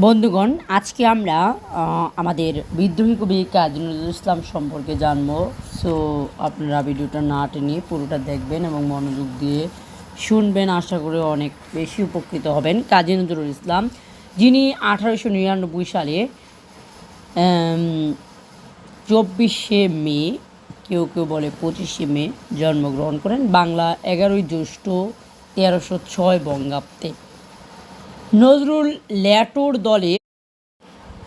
বন্ধুগণ, আজকে আমরা আমাদের বিদ্রোহী কবি কাজী নজরুল ইসলাম সম্পর্কে জানব। সো আপনারা ভিডিওটা না টেনে পুরোটা দেখবেন এবং মনোযোগ দিয়ে শুনবেন। আশা করি অনেক বেশি উপকৃত হবেন কাজী নজরুল ইসলাম, যিনি আঠারোশো নিরানব্বই সালে চব্বিশে মে, কেউ কেউ বলে পঁচিশে মে, জন্মগ্রহণ করেন। বাংলা এগারোই জ্যৈষ্ঠ তেরোশো ছয় বঙ্গাব্দে। নজরুল ল্যাটোর দলে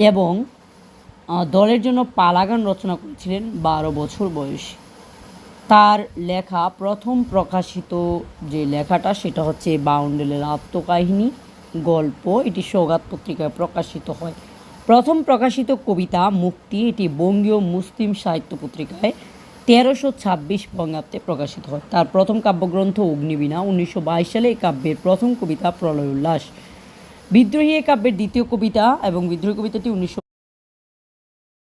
এবং দলের জন্য পালাগান রচনা করেছিলেন বারো বছর বয়সে। তার লেখা প্রথম প্রকাশিত যে লেখাটা, সেটা হচ্ছে বাউন্ডেলের আত্মকাহিনী, গল্প। এটি সৌগাত পত্রিকায় প্রকাশিত হয়। প্রথম প্রকাশিত কবিতা মুক্তি, এটি বঙ্গীয় মুসলিম সাহিত্য পত্রিকায় তেরোশো ছাব্বিশ বঙ্গাব্দে প্রকাশিত হয়। তার প্রথম কাব্যগ্রন্থ অগ্নিবীণা। উনিশশো বাইশ সালে এই কাব্যের প্রথম কবিতা প্রলয় উল্লাস বিদ্রোহী কাব্যের দ্বিতীয় কবিতা এবং বিদ্রোহী কবিতাটি উনিশশো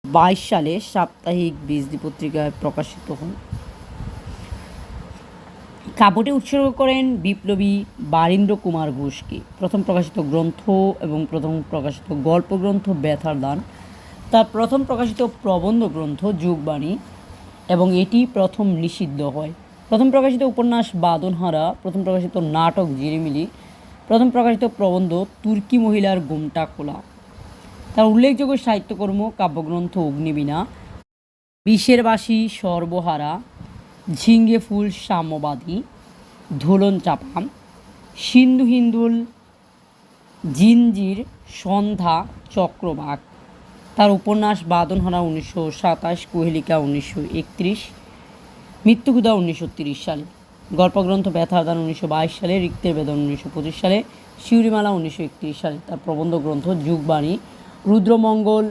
বাইশ সালে সাপ্তাহিক বিজলি পত্রিকায় প্রকাশিত হয়। কাব্যটি উৎসর্গ করেন বিপ্লবী বারীন্দ্র কুমার ঘোষকে। প্রথম প্রকাশিত গ্রন্থ এবং প্রথম প্রকাশিত গল্প গ্রন্থ ব্যথার দান। তার প্রথম প্রকাশিত প্রবন্ধ গ্রন্থ যুগবাণী এবং এটি প্রথম নিষিদ্ধ হয়। প্রথম প্রকাশিত উপন্যাস বাদনহারা, প্রথম প্রকাশিত নাটক জিরিমিলি প্রথম প্রকাশিত প্রবন্ধ তুর্কি মহিলার গুমটা খোলা। তার উল্লেখযোগ্য সাহিত্যকর্ম, কাব্যগ্রন্থ অগ্নিবীণা বিষের বাসী সর্বহারা, ঝিঙ্গে ফুল সাম্যবাদী, ধোলন চাপাম সিন্ধু হিন্দুল জিঞ্জির সন্ধ্যা চক্রবাক। তার উপন্যাস বাদনহারা উনিশশো সাতাশ, কোহেলিকা উনিশশো একত্রিশ, মৃত্যুকুদা উনিশশো তিরিশ সালে। গল্পগ্রন্থ ব্যথাদান উনিশশো বাইশ সালে রিক্তের বেদন উনিশশো পঁচিশ সালে শিউরিমালা উনিশশো একত্রিশ সালে। তার প্রবন্ধ গ্রন্থ যুগবাণী, রুদ্রমঙ্গল,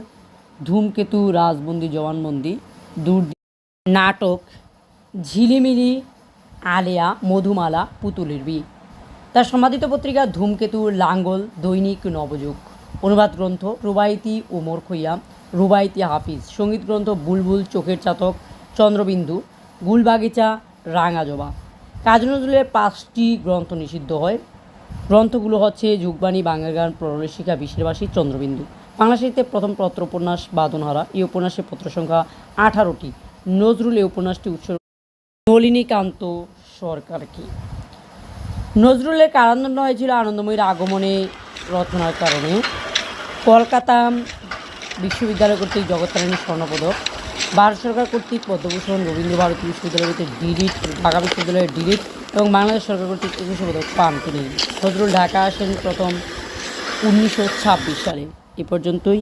ধূমকেতু, রাজবন্দি জবানবন্দি দূর নাটক, ঝিলিমিলি, আলেয়া, মধুমালা, পুতুলের বিয়ে তার সম্পাদিত পত্রিকা ধূমকেতু, লাঙ্গল, দৈনিক নবযুগ। অনুবাদ গ্রন্থ রুবাইতি ওমর খৈয়াম, রুবাইতি হাফিজ। সংগীত গ্রন্থ বুলবুল চোখের চাতক, চন্দ্রবিন্দু, গুলবাগিচা, রাঙাজবা। কাজী নজরুলের পাঁচটি গ্রন্থ নিষিদ্ধ হয়। গ্রন্থগুলো হচ্ছে যুগবাণী বাংলা গান প্রলশিকা বিশেরবাসী, চন্দ্রবিন্দু। বাংলা সাহিত্যের প্রথম পত্র উপন্যাস বাদনহারা। এই উপন্যাসের পত্র সংখ্যা আঠারোটি। নজরুল এই উপন্যাসটি উৎসর্গ নলিনীকান্ত সরকারকে নজরুলের কারাদণ্ড হয়েছিল আনন্দময়ীর আগমনে রচনার কারণে। কলকাতা বিশ্ববিদ্যালয় কর্তৃক জগত্তারিণী স্বর্ণপদক। ভারত সরকার কর্তৃক পদ্মভূষণ রবীন্দ্র ভারতী বিশ্ববিদ্যালয় কর্তৃক ডিলিট, ঢাকা বিশ্ববিদ্যালয়ের ডিলিট এবং বাংলাদেশ সরকার কর্তৃক একুশে পদক পান তিনি। নজরুল ঢাকা আসেন প্রথম উনিশশো ছাব্বিশ সালে। এ পর্যন্তই।